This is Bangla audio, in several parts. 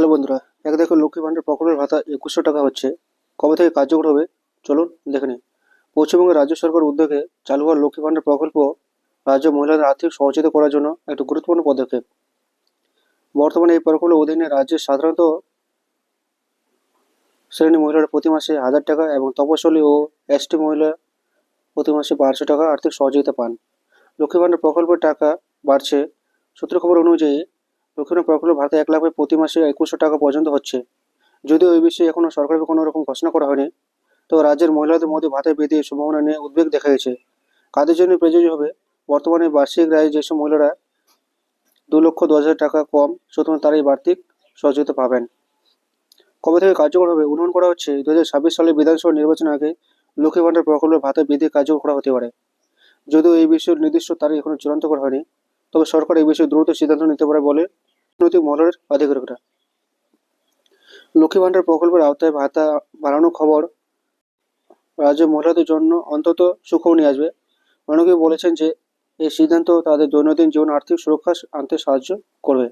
হ্যালো বন্ধুরা, এক দেখো লক্ষ্মী ভাণ্ডার প্রকল্পের ভাতা একুশশো টাকা হচ্ছে। কবে থেকে কার্যকর হবে? চলুন দেখে নিই। পশ্চিমবঙ্গের রাজ্য সরকার উদ্যোগে চালু হওয়া লক্ষ্মী ভাণ্ডার প্রকল্প রাজ্য মহিলাদের আর্থিক সহযোগিতা করার জন্য একটি গুরুত্বপূর্ণ পদক্ষেপ। বর্তমানে এই প্রকল্পের অধীনে রাজ্যের সাধারণত শ্রেণি মহিলারা প্রতি মাসে হাজার টাকা এবং তপশিলি ও এসটি মহিলা প্রতি মাসে বারোশো টাকা আর্থিক সহযোগিতা পান। লক্ষ্মী ভাণ্ডার প্রকল্পের টাকা বাড়ছে। সূত্র খবর অনুযায়ী লক্ষ্মীর প্রকল্প ভারতে এক লাখে প্রতি মাসে একুশশো টাকা পর্যন্ত হচ্ছে। যদিও এই বিষয়ে এখনও সরকারের কোনো রকম ঘোষণা করা হয়নি, তো রাজ্যের মহিলাদের মধ্যে ভাতা বৃদ্ধির সম্ভাবনা নিয়ে উদ্বেগ দেখা গেছে। কাদের জন্য প্রযোজ্য হবে? বর্তমানে বার্ষিক রায় যেসব মহিলারা দু লক্ষ দশ হাজার টাকা কম সুতরাং তারাই বার্ষিক সহযোগিতা পাবেন। কবে থেকে কার্যকর হবে? অনুমান করা হচ্ছে। দু হাজার ছাব্বিশ সালের বিধানসভা নির্বাচনের আগে লক্ষ্মী ভাণ্ডার প্রকল্পের ভাতা বৃদ্ধি কার্যকর করা হতে পারে। যদিও এই বিষয়ে নির্দিষ্ট তারিখ এখনও চূড়ান্ত করা হয়নি, তবে সরকার এই বিষয়ে দ্রুত সিদ্ধান্ত নিতে পারে বলে রাজনৈতিক মহলের আধিকারিকরা। লক্ষ্মী ভাণ্ডার প্রকল্পের আওতায় ভাতা বাড়ানোর খবর রাজ্যের মহিলাদের জন্য অন্তত সুখবর নিয়ে আসবে। অনেকেই বলেছেন যে এই সিদ্ধান্ত তাদের দৈনন্দিন জীবন আর্থিক সুরক্ষা আনতে সাহায্য করবে।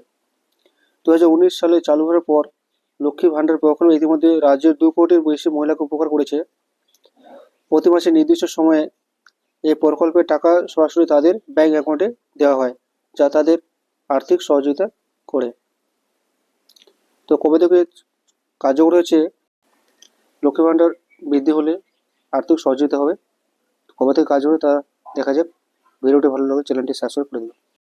দু হাজার উনিশ সালে চালু হওয়ার পর লক্ষ্মী ভাণ্ডার প্রকল্প ইতিমধ্যে রাজ্যের দু কোটির বেশি মহিলাকে উপকার করেছে। প্রতি মাসে নির্দিষ্ট সময়ে এই প্রকল্পের টাকা সরাসরি তাদের ব্যাংক অ্যাকাউন্টে দেওয়া হয়, যা তাদের আর্থিক সহযোগিতা করে। তো কবে থেকে কার্যকর হয়েছে? লক্ষ্মী ভাণ্ডার বৃদ্ধি হলে আর্থিক সহযোগিতা হবে। কবে থেকে কাজ হবে তা দেখা যাক। ভিডিওটি ভালো লাগলে চ্যানেলটি সাবস্ক্রাইব করে দিন